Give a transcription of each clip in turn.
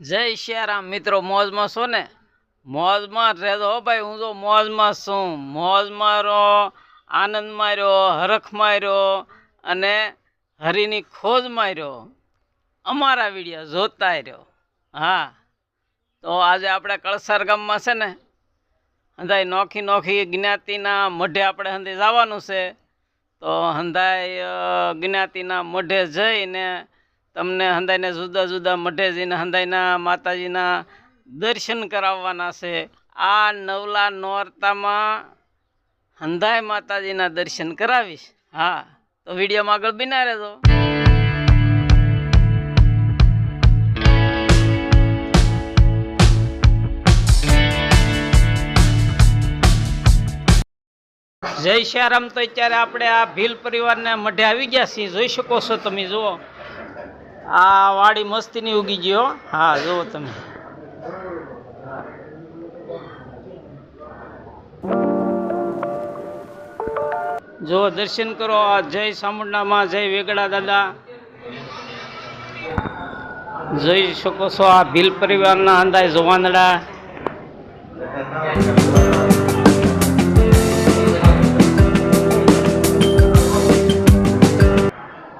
જય શિયારામ મિત્રો, મોજમાં છો ને? મોજમાં રહેજો ભાઈ, હું તો મોજમાં છું. મોજમાં રહો આનંદ માર્યો હરખ માર્યો અને હરિની ખોજ માર્યો અમારા વીડિયો જોતા રહ્યો હા, તો આજે આપણે કળસાર ગામમાં છે ને હંધાઈ નોખી નોખી જ્ઞાતિના મઢે આપણે હંધે જવાનું છે. તો હંધાઈ જ્ઞાતિના મઢે જઈને તમને હંધાઈને જુદા જુદા મઢે જઈને હંધાઈના માતાજીના દર્શન કરાવવાના છે. આ નવલા નોરતામાં હંધાઈ માતાજીના દર્શન કરાવીશ. હા, તો વિડીયોમાં આગળ બિના રહેજો. જય શ્યારામ તો અત્યારે આપણે આ ભીલ પરિવારને મઢે આવી ગયા છીએ. જોઈ શકો છો તમે, જુઓ. આ વાડી મસ્તીની ઉગી ગયો. હા, જુઓ તમે. જો દર્શન કરો આ જય સામુંડામાં જય વેગડા દાદા. જોઈ શકો છો આ ભીલ પરિવારના અંદાજ જોવાનડા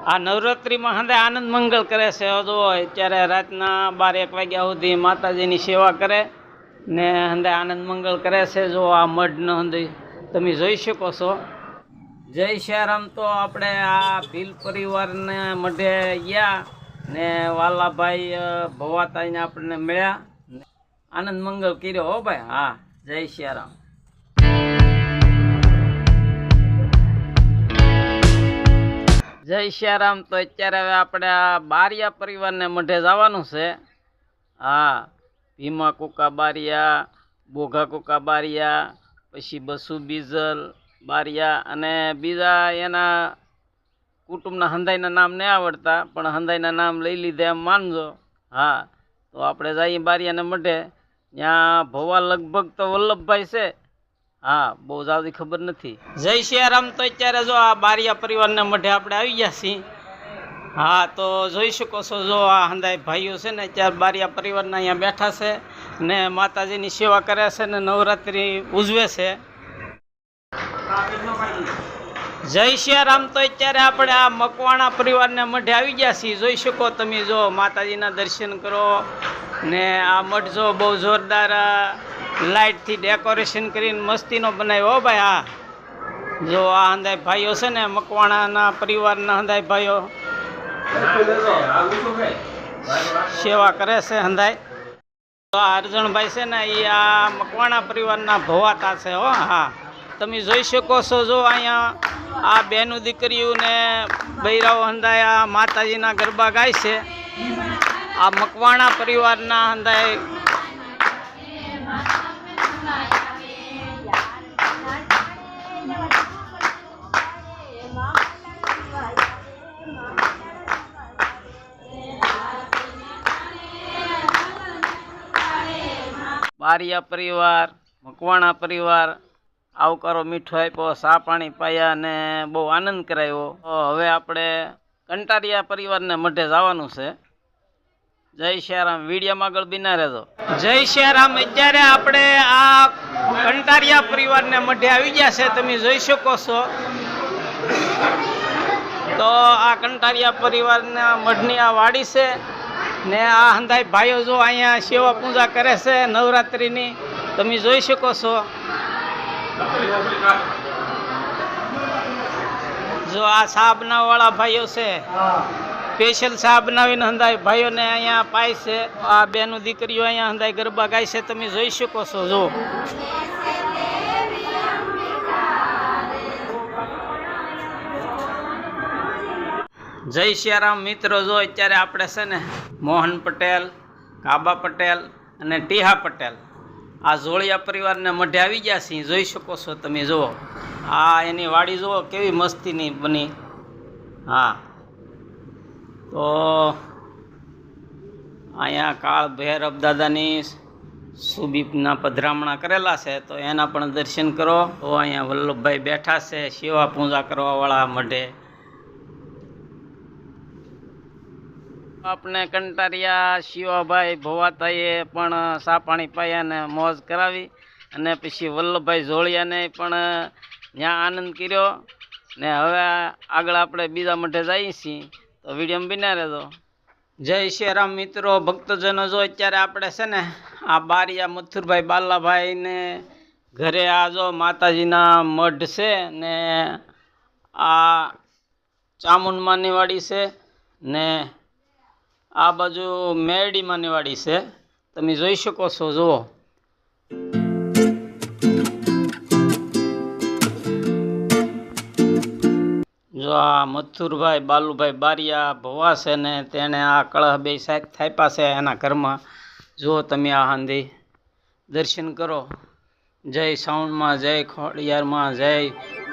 આ નવરાત્રિમાં હંદે આનંદ મંગળ કરે છે. જો અત્યારે રાતના બાર એક વાગ્યા સુધી માતાજીની સેવા કરે ને હંદે આનંદ મંગળ કરે છે. જો આ મઢનો હંદે તમે જોઈ શકો છો. જય શ્યારામ. તો આપણે આ ભીલ પરિવારને મઢે ગયા ને વાલાભાઈ ભવાતાઈને આપણને મળ્યા. આનંદ મંગળ કર્યો હો ભાઈ. હા, જય શ્યારામ. જય શ્યારામ. તો અત્યારે હવે આપણે આ બારિયા પરિવારને મઢે જવાનું છે. હા, ભીમા કુકા બારિયા, બોઘા કુકા બારિયા, પછી બસુ બીજલ બારિયા અને બીજા એના કુટુંબના હંધાઈના નામ નહીં આવડતા, પણ હંધાઈના નામ લઈ લીધે એમ માનજો. હા, તો આપણે જઈએ બારિયાને મઢે. ત્યાં ભવા લગભગ તો વલ્લભભાઈ છે. હા, બહુ જાદી ખબર નથી. જય સિયારામ તો અત્યારે જો આ બારિયા પરિવારના મઢે આપણે આવી ગયા છીએ. હા, તો જોઈ શકો છો જો આ હંદાય ભાઈઓ છે ને અત્યારે બારિયા પરિવારના અહીંયા બેઠા છે ને માતાજીની સેવા કરે છે ને નવરાત્રિ ઉજવે છે. જય સિયારામ તો અત્યારે આપણે આ મકવાણા પરિવારને મઢે આવી ગયા છીએ. જોઈ શકો તમે જો માતાજીના દર્શન કરો ને આ મઠ જો બહુ જોરદાર લાઇટથી ડેકોરેશન કરીને મસ્તીનો બનાવ્યો. ભાઈ, હા. જો આ હંદાય ભાઈઓ છે ને, મકવાણાના પરિવારના હંદાય ભાઈઓ. સેવા કરે છે હંદાય તો આ અર્જણભાઈ છે ને એ આ મકવાણા પરિવારના ભવાતા છે, હો, હા. તમે જોઈ શકો છો, જો અહીંયા આ બેનું દીકરીઓને બૈરાઓ આ માતાજીના ગરબા ગાય છે. આ મકવાણા પરિવારના હંદાય બારિયા પરિવાર, મકવાણા પરિવાર, આવકારો મીઠો આપ્યો, સા પાણી પાયા અને બહુ આનંદ કરાવ્યો હવે આપણે કંટારિયા પરિવારને મઢે જવાનું છે. જય શ્યારામ. વિડીયોમાં આગળ બિના રહેજો. જય શ્યારામ. અત્યારે આપણે આ કંટારિયા પરિવારને મઢે આવી ગયા છે. તમે જોઈ શકો છો. તો આ કંટારિયા પરિવારના મઢની આ વાડી છે. ને આ હંધાઈ ભાઈઓ જો અહીંયા સેવા પૂજા કરે છે નવરાત્રિની, તમે જોઈ શકો છો. જો આ ચા બનાવવાળા ભાઈઓ છે, સ્પેશિયલ ચા બનાવીને હંધાઈ ભાઈઓને અહીંયા પાય છે. આ બેનું દીકરીઓ અહીંયા હંધાઈ ગરબા ગાય છે, તમે જોઈ શકો છો, જો. જય સિયારામ મિત્રો, જો અત્યારે આપણે છે ને મોહન પટેલ, કાબા પટેલ અને ટીહા પટેલ આ જોળિયા પરિવારને મઢે આવી ગયા છીએ. જોઈ શકો છો તમે, જુઓ. આ એની વાડી જુઓ, કેવી મસ્તીની બની. હા. તો અહીંયા કાળ ભૈરવ દાદાની સુબીપના પધરામણા કરેલા છે, તો એના પણ દર્શન કરો. તો અહીંયા વલ્લભભાઈ બેઠા છે, સેવા પૂજા કરવાવાળા મઢે. આપણે કંટારિયા શિવાભાઈ ભોવાતાએ પણ સાપાણી પાયાને મોજ કરાવી. અને પછી વલ્લભભાઈ જોળિયાને પણ ત્યાં આનંદ કર્યો. ને હવે આગળ આપણે બીજા મઠે જઈએ છીએ. તો વીડિયો બિના રહેજો. જય શ્રી રામ મિત્રો, ભક્તજનો, જો અત્યારે આપણે છે ને આ બારિયા મથુરભાઈ બાલાભાઈને ઘરે આ જો માતાજીના મઢ છે ને આ ચામુંડમાની વાડી છે ને આ બાજુ મેરડી માનેવાડી છે. તમે જોઈ શકો છો, જુઓ. જો આ મથુરભાઈ, બાલુભાઈ બારિયા ભવા છે ને તેણે આ કળહ બે સાહેબ થાપ્યા છે એના ઘરમાં. જુઓ તમે આ હાંધી. દર્શન કરો. જય સાઉન્ડમાં જય ખોડિયારમાં, જય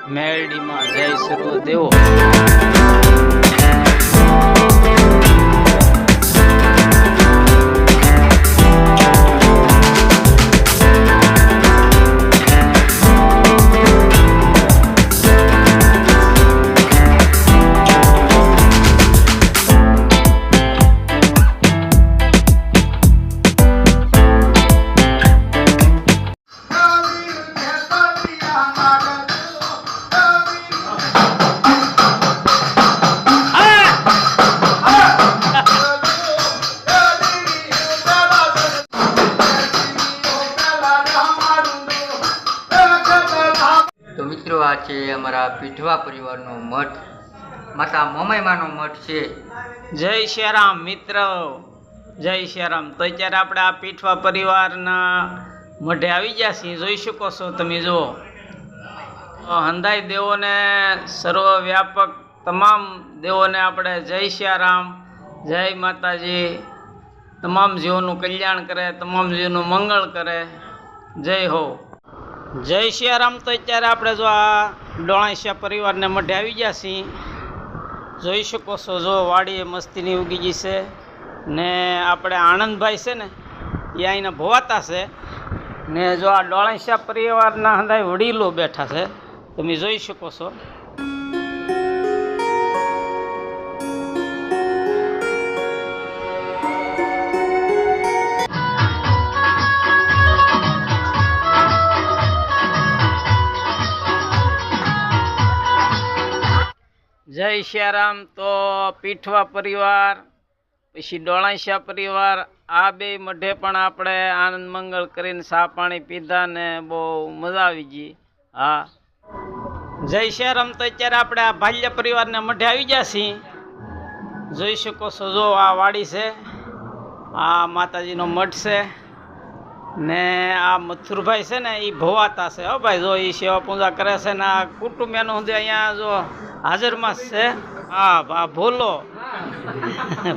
મેરડીમાં, જય સર્વદેવો. છે અમારા પીઠવા પરિવારનો મઠ. માતા મમયમાનો મઠ છે. જય શ્યારામ મિત્ર. જય શ્યારામ. તો અત્યારે આપણે આ પીઠવા પરિવારના મઢે આવી ગયા છીએ. જોઈ શકો છો તમે, જુઓ. હંધાઈ દેવોને સર્વવ્યાપક તમામ દેવોને આપણે જય શ્યારામ, જય માતાજી. તમામ જીવોનું કલ્યાણ કરે, તમામ જીવનું મંગળ કરે. જય હો. જય શ્યારામ તો અત્યારે આપણે જો આ ડોણાશિયા પરિવારને મઢે આવી ગયા છીએ. જોઈ શકો છો જો વાડીએ મસ્તીની ઉગી ગઈ છે ને આપણે આનંદભાઈ છે ને, એ અહીંના ભોવાતા છે. ને જો આ ડોળાશા પરિવારના હંદાય વડીલો બેઠા છે, તમે જોઈ શકો છો. જય તો પીઠવા પરિવાર, પછી ડોળાશા પરિવાર, આ બે મઢે પણ આપણે આનંદ મંગળ કરીને સા પાણી પીધા ને બહુ મજા આવી ગઈ. હા. જય શ્યારામ તો અત્યારે આપણે આ ભાલ્ય પરિવારને મઢે આવી છીએ. જોઈ શકો છો જો આ વાડી છે, આ માતાજીનો મઠ છે ને આ મથુરભાઈ છે ને એ ભવાતા છે. હો ભાઈ, જો એ સેવા પૂજા કરે છે ને આ કુટુંબ એનું અહીંયા જો હાજરમાં છે? આ ભોલો.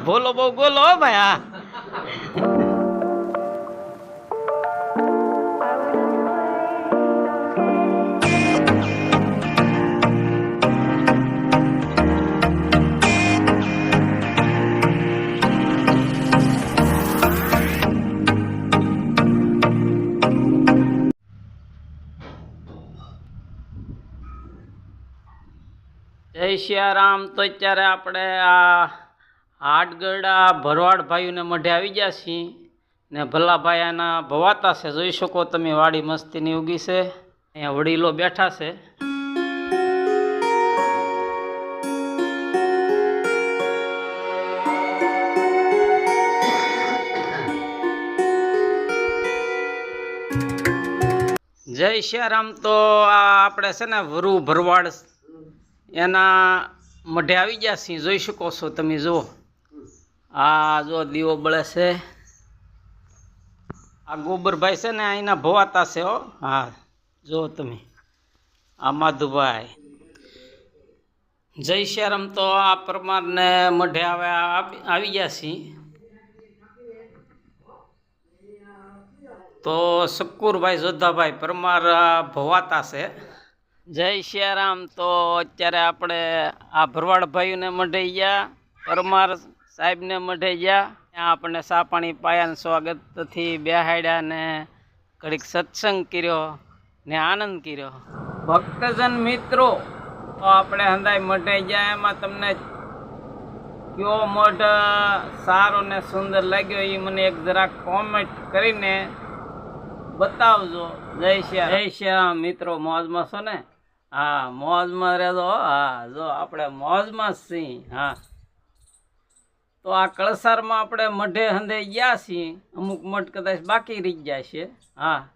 ભોલો બહુ ગોલો હો ભાઈ હા. જય સિયારામ તો અત્યારે આપણે આ હાટગડા ભરવાડ ભાઈઓને મઢે આવી ગયા છીએ ને ભલાભાઈ આના ભવાતા છે. જોઈ શકો તમે વાડી મસ્તીની ઉગી છે. અહીંયા વડીલો બેઠા છે. જય સિયારામ તો આ આપણે છે ને વરુ ભરવાડ એના મઢે આવી ગયા સિંહ જોઈ શકો છો તમે, જુઓ. આ જો દીવો બળે છે. આ ગોબરભાઈ છે ને અહીંના ભવાતા છે, હો. હા, જુઓ તમે. આ માધુભાઈ. જય શ્યારામ તો આ પરમારને મઢે આવે આવી ગયા સિંહ તો શકુરભાઈ જોધાભાઈ પરમાર ભવાતા છે. જય સિયારામ તો અત્યારે આપણે આ ભરવાડ ભાઈઓને મઢે ગયા પરમાર સાહેબને મઢે ગયા. ત્યાં આપણે સાપાણી પાયાને સ્વાગતથી બેહાડ્યા ને ઘડીક સત્સંગ કર્યો ને આનંદ કર્યો. ભક્તજન મિત્રો તો આપણે હંદાય મઢાઈ ગયા. એમાં તમને કયો મઢ સારો ને સુંદર લાગ્યો એ મને એક જરાક કોમેન્ટ કરીને બતાવજો. જય શ્રી જય શ્રી મિત્રો મોજમાં છો ને? હા, મોજમાં રહેજો હા. જો આપણે મોજમાં સિંહ હા. તો આ કળસારમાં આપણે મઢે હંધે ગયા છીએ. અમુક મઠ કદાચ બાકી રહી ગયા છે, હા.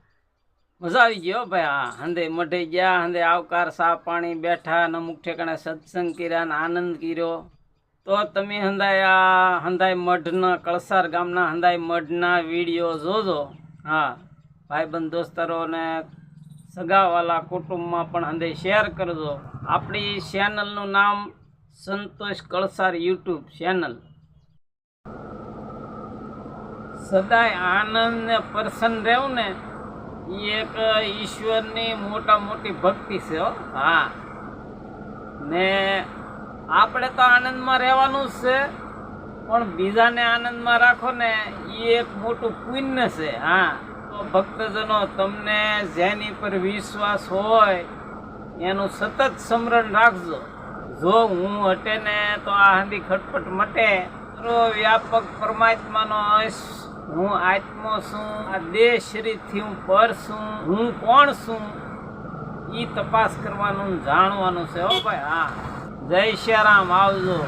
મજા આવી ગયો ભાઈ, હા. હંધે મઢે ગયા, હંધે આવકાર, સા પાણી બેઠા ને અમુક ઠેકાણે સત્સંગ કર્યા ને આનંદ કર્યો. તો તમે હંધાય આ, હંધાય મઢના, કળસાર ગામના હંધાય મઢના વીડિયો જોજો, હા. ભાઈબંધ દોસ્તારો ને સગાવાલા કુટુંબમાં પણ હંધે શેર કરજો. આપણી ચેનલનું નામ સંતોષ કળસાર યુટ્યુબ ચેનલ સદાય આનંદ ને પ્રસન્ન રહેવું ને એ એક ઈશ્વરની મોટા મોટી ભક્તિ છે હો. ને આપણે તો આનંદમાં રહેવાનું જ છે, પણ બીજાને આનંદમાં રાખો ને એ એક મોટું પુણ્ય છે, હા. ભક્તજનો, તમને જેની પર વિશ્વાસ હોય, એનું સતત સ્મરણ રાખજો. જો હું હટે ને તો આ હાંડી ખટપટ મટે. વ્યાપક પરમાત્માનો અંશ હું આત્મો છું, આ દેહ શરીરથી હું પર છું, હું કોણ છું? એ તપાસ કરવાનું જાણવાનું છે હો ભાઈ, હા. જય શ્રી રામ આવજો.